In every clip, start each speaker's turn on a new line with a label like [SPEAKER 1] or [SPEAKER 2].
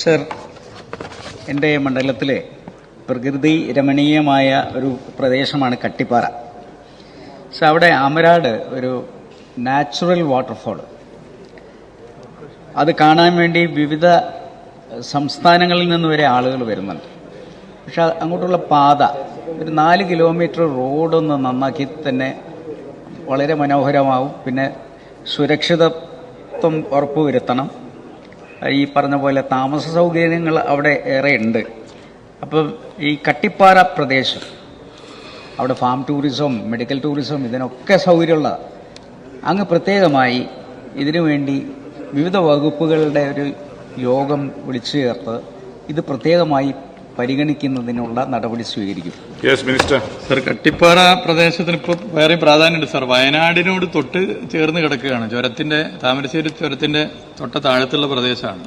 [SPEAKER 1] Sir എന്റെ മണ്ഡലത്തിലെ പ്രകൃതി രമണീയമായ ഒരു പ്രദേശമാണ് കട്ടിപ്പാറ. സോ അവിടെ അമരാട് ഒരു നാച്ചുറൽ വാട്ടർഫോൾ. അത് കാണാൻ വേണ്ടി വിവിധ സംസ്ഥാനങ്ങളിൽ നിന്ന് വരെ ആളുകൾ വരുന്നുണ്ട്. പക്ഷെ അങ്ങോട്ടുള്ള പാത ഒരു നാല് കിലോമീറ്റർ റോഡൊന്ന് നന്നാക്കി തന്നെ വളരെ മനോഹരമാവും. പിന്നെ സുരക്ഷിതത്വം ഉറപ്പുവരുത്തണം. ഈ പറഞ്ഞ പോലെ താമസ സൗകര്യങ്ങൾ അവിടെ ഏറെ ഉണ്ട്. അപ്പം ഈ കട്ടിപ്പാറ പ്രദേശം അവിടെ ഫാം ടൂറിസം മെഡിക്കൽ ടൂറിസം ഇതിനൊക്കെ സൗകര്യമുള്ള അങ്ങ് പ്രത്യേകമായി ഇതിനു വേണ്ടി വിവിധ വകുപ്പുകളുടെ ഒരു യോഗം വിളിച്ചു ചേർത്ത് ഇത് പ്രത്യേകമായി പരിഗണിക്കുന്നതിനുള്ള നടപടി സ്വീകരിക്കും.
[SPEAKER 2] യെസ് മിനിസ്റ്റർ
[SPEAKER 3] സർ കട്ടിപ്പാറ പ്രദേശത്തിന് ഇപ്പോൾ വേറെ പ്രാധാന്യമുണ്ട് സർ വയനാടിനോട് തൊട്ട് ചേർന്ന് കിടക്കുകയാണ്. ചുരത്തിന്റെ താമരശ്ശേരി ചുരത്തിന്റെ തൊട്ട താഴത്തുള്ള പ്രദേശമാണ്.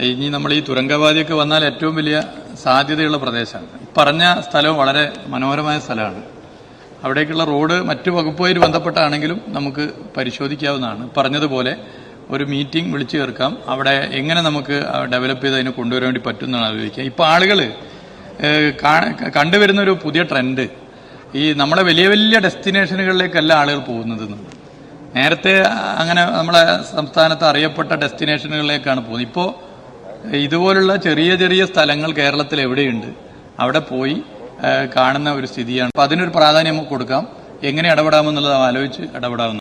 [SPEAKER 3] ഇനി നമ്മൾ ഈ തുരങ്കവാദിയൊക്കെ വന്നാൽ ഏറ്റവും വലിയ സാധ്യതയുള്ള പ്രദേശമാണ്. പറഞ്ഞ സ്ഥലം വളരെ മനോഹരമായ സ്ഥലമാണ്. അവിടേക്കുള്ള റോഡ് മറ്റു വകുപ്പുമായി ബന്ധപ്പെട്ടാണെങ്കിലും നമുക്ക് പരിശോധിക്കാവുന്നതാണ്. പറഞ്ഞതുപോലെ ഒരു മീറ്റിംഗ് വിളിച്ചു ചേർക്കാം. അവിടെ എങ്ങനെ നമുക്ക് ഡെവലപ്പ് ചെയ്ത് അതിനെ കൊണ്ടുവരാൻ വേണ്ടി പറ്റുന്നതാണ് ആലോചിക്കുക. ഇപ്പൊ ആളുകൾ കണ്ടുവരുന്ന ഒരു പുതിയ ട്രെൻഡ് ഈ നമ്മളെ വലിയ വലിയ ഡെസ്റ്റിനേഷനുകളിലേക്കല്ല ആളുകൾ പോകുന്നത് നേരത്തെ അങ്ങനെ നമ്മളെ സംസ്ഥാനത്ത് അറിയപ്പെട്ട ഡെസ്റ്റിനേഷനുകളിലേക്കാണ് പോകുന്നത്. ഇപ്പോൾ ഇതുപോലുള്ള ചെറിയ ചെറിയ സ്ഥലങ്ങൾ കേരളത്തിൽ എവിടെയുണ്ട്? അവിടെ പോയി കാണുന്ന ഒരു സ്ഥിതിയാണ്. അപ്പം അതിനൊരു പ്രാധാന്യം കൊടുക്കാം. എങ്ങനെ ഇടപെടാമെന്നുള്ളത് ആലോചിച്ച് ഇടപെടാവുന്ന